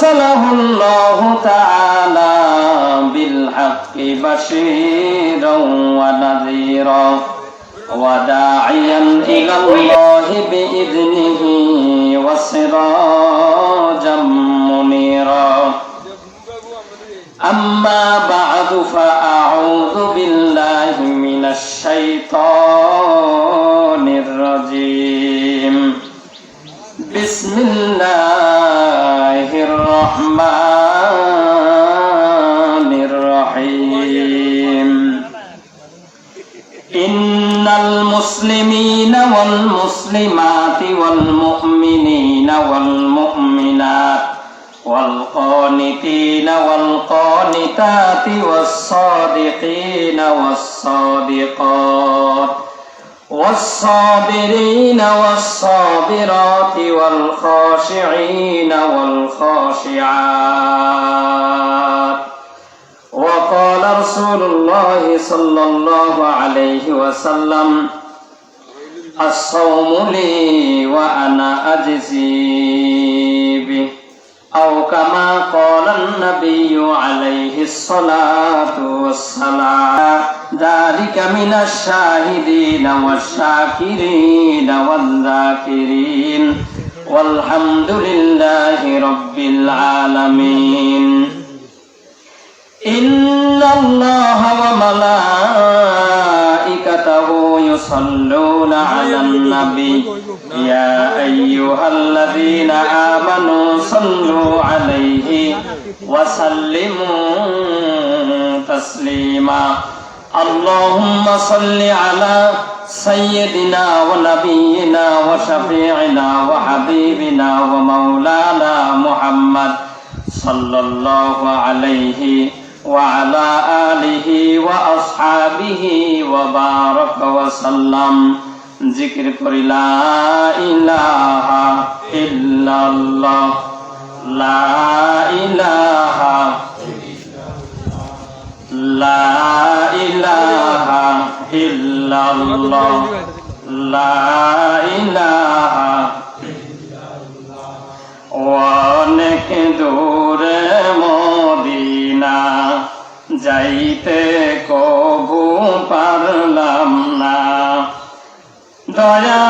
আরসালাহুল্লাহু তাআলা বিল হাক্কি বাশীরাও ওয়া নাযীরা ওয়া দাঈয়ান ইলাল্লাহি বিইذনিহি ওয়া সিরাজাম মুনীরা। আম্মা বা'দু ফাআউযু বিল্লাহি মিনাশ শাইতানির রাজীম। বিসমিল্লাহ। الرحمن الرحيم. إن المسلمين والمسلمات والمؤمنين والمؤمنات والقانتين والقانتات والصادقين والصادقات والصابرين والصابرات والخاشعين والخاشعات. وقال رسول الله صلى الله عليه وسلم الصوم لي وأنا أجزي به. أو كما قال النبي عليه الصلاة والسلام ذلك من الشاهدين والشاكرين والذاكرين والحمد لله رب العالمين. إن الله وملائكته يصلون على النبي. يا أيها الذين آمنوا صلوا عليه وسلموا تسليما. اللهم صل على سيدنا ونبينا وشفيعنا وحبيبنا ومولانا محمد صلى الله عليه وعلى آله وأصحابه وبارك وسلم ذكر করি لا إله إلا الله لا إله ইলাহা লা অনেক দূরে মদিনা যাইতে কবু পারলাম না। দয়া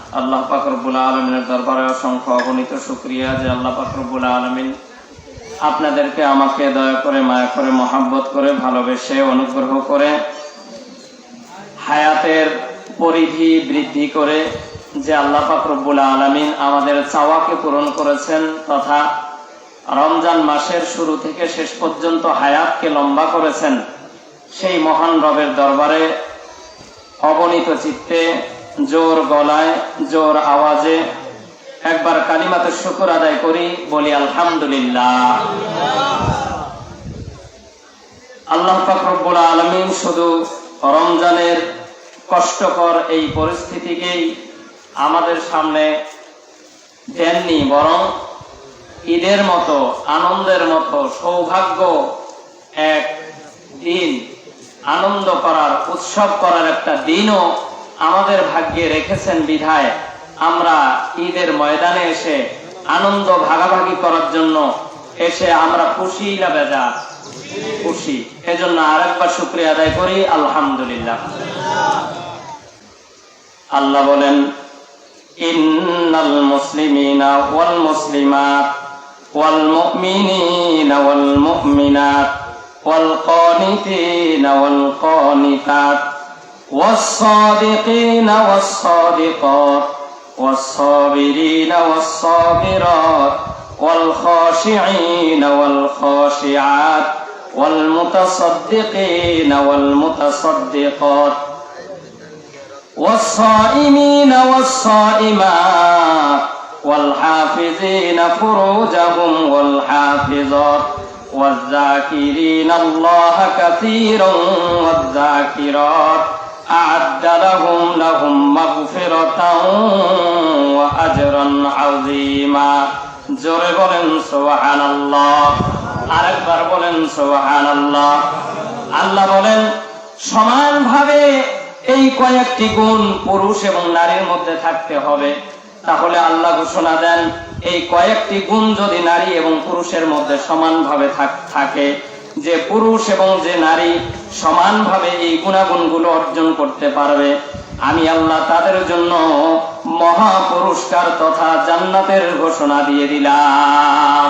আল্লাহ পাক রব্বুল আলমিনের দরবারে অসংখ্য অগণিত শুক্রিয়া যে আল্লাহ পাক রব্বুল আলমিন আপনাদেরকে আমাকে দয়া করে, মায়া করে, মহাব্বত করে, ভালোবেসে, অনুগ্রহ করে হায়াতের পরিধি বৃদ্ধি করে যে আল্লাহ পাক রব্বুল আলমিন আমাদের চাওয়াকে পূরণ করেছেন তথা রমজান মাসের শুরু থেকে শেষ পর্যন্ত হায়াতকে লম্বা করেছেন, সেই মহান রবের দরবারে অবনীত চিত্তে জোর গলায়, জোর আওয়াজে একবার কালিমাতে শুকুর আদায় করি, বলি আলহামদুলিল্লাহ। আল্লাহ ফাকরুল আলমিন শুধু রমজানের কষ্টকর এই পরিস্থিতিকেই আমাদের সামনে দেননি, বরং ঈদের মতো, আনন্দের মতো, সৌভাগ্য এক দিন, আনন্দ করার, উৎসব করার একটা দিনও আমাদের ভাগ্যে রেখেছেন বিধায় আমরা ঈদের ময়দানে এসে আনন্দ ভাগাভাগি করার জন্য এসে আমরা খুশি না বেজা? খুশি। এজন্য আরেকবার শুক্রিয়া আদায় করি, আলহামদুলিল্লাহ। আল্লাহ বলেন, ইন্নাল মুসলিমিনা ওয়াল মুসলিমাত, ওয়াল মুমিনিনা ওয়াল মুমিনাত, ওয়াল ওয়াল কানিতাত। والصادقين والصادقات والصابرين والصابرات والخاشعين والخاشعات والمتصدقين والمتصدقات والصائمين والصائمات والحافظين فروجهم والحافظات والذاكرين الله كثيرا والذاكرات. أعد لهم لهم مغفرة وأجرا عظيما জোরে বলেন সোহান আল্লাহ আরেকবার বলেন সোহান আল্লাহ আল্লাহ বলেন সমানভাবে এই কয়েকটি গুণ পুরুষ এবং নারীর মধ্যে থাকতে হবে তাহলে আল্লাহ ঘোষণা দেন এই কয়েকটি গুণ যদি নারী এবং পুরুষের মধ্যে সমানভাবে থাক- থাকে যে পুরুষ এবং যে নারী সমানভাবে এই গুণাগুণগুলো অর্জন করতে পারবে। আমি আল্লাহ তাদের জন্য মহা পুরস্কার তথা জান্নাতের ঘোষণা দিয়ে দিলাম।